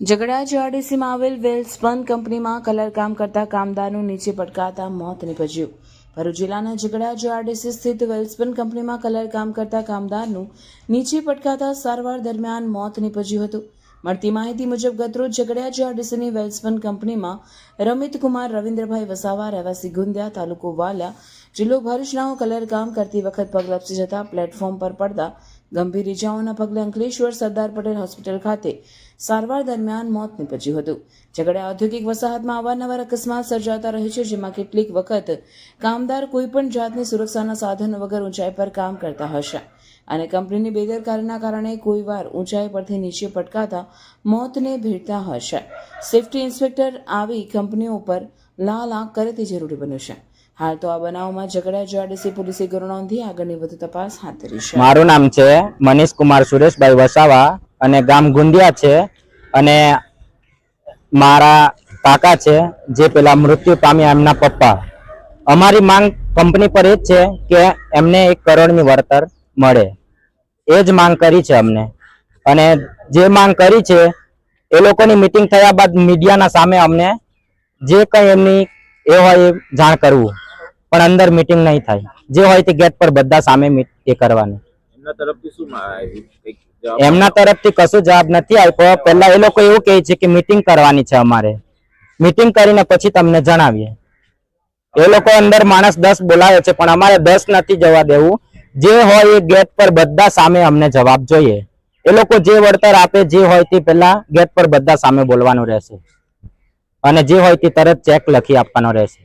ઝઘડા જીઆરડીસીમાં આવેલ વેલ્સપન કંપનીમાં કલરકામ કરતા કામદારનું નીચે પટકાતા મોત નીપજ્યું. ભરૂચ જિલ્લાના ઝઘડા જીઆરડીસી સ્થિત વેલ્સપન કંપનીમાં કલરકામ કરતા કામદારનું નીચે પટકાતા સારવાર દરમિયાન મોત નીપજ્યું હતું. મળતી માહિતી મુજબ ગતરોજ ઝઘડા જીઆરડીસીની વેલ્સપન કંપનીમાં રમિત કુમાર રવિન્દ્રભાઈ વસાવા, રહેવાસી ગુંદિયા, તાલુકો વાલા, જિલ્લો ભરૂચનાઓ કલરકામ કરતી વખત પગ લપસી જતા પ્લેટફોર્મ પર પડતા ગંભીર ઇજાઓના પગલે અંકલેશ્વર સરદાર પટેલ હોસ્પિટલ ખાતે સારવાર દરમિયાન મોત નીપજ્યું હતું. ઝઘડા ઔદ્યોગિક વસાહતમાં અવારનવાર અકસ્માત સર્જાતા રહે છે, જેમાં કેટલીક વખત કામદાર કોઈપણ જાતની સુરક્ષાના સાધનો વગર ઊંચાઈ પર કામ કરતા હશે. અને કંપનીની બેદરકારીના કારણે કોઈવાર ઊંચાઈ પરથી નીચે પટકાતા મોતને ભેટતા હશે. સેફટી ઇન્સ્પેક્ટર આવી કંપનીઓ પર લાલ આંખ કરે તે જરૂરી બન્યું છે. હાલ તો આ બનાવમાં ઝઘડા જીઆરડીસી પોલીસે ગુનો નોંધી આગળની વધુ તપાસ હાથ ધરી છે. મારું નામ છે મનીષ કુમાર સુરેશભાઈ વસાવા અને ગામ ગુંદિયા છે અને મારા કાકા છે જે પેલા મૃત્યુ પામ્યા એમના પપ્પા. અમારી માંગ કંપની પર એ જ છે કે એમને એક કરોડની વળતર મળે. એ જ માંગ કરી છે અમને. અને જે માંગ કરી છે, એ લોકોની મિટિંગ થયા બાદ મીડિયાના સામે અમને જે કંઈ એમની એ હોય એ જાણ કરવું. પણ અંદર મીટિંગ નહીં થાય. જે હોય તે ગેટ પર બધા સામે એ કરવાનું. એમના તરફથી કશું જવાબ નથી આપ્યો. પહેલા એ લોકો એવું કહે છે કે મીટિંગ કરવાની છે અમારે. મીટિંગ કરીને પછી તમને જણાવીએ. એ લોકો અંદર માણસ દસ બોલાવે છે પણ અમારે દસ નથી જવા દેવું. જે હોય એ ગેટ પર બધા સામે અમને જવાબ જોઈએ. એ લોકો જે વળતર આપે જે હોય તે પહેલા ગેટ પર બધા સામે બોલવાનું રહેશે. અને જે હોય તે તરત ચેક લખી આપવાનો રહેશે.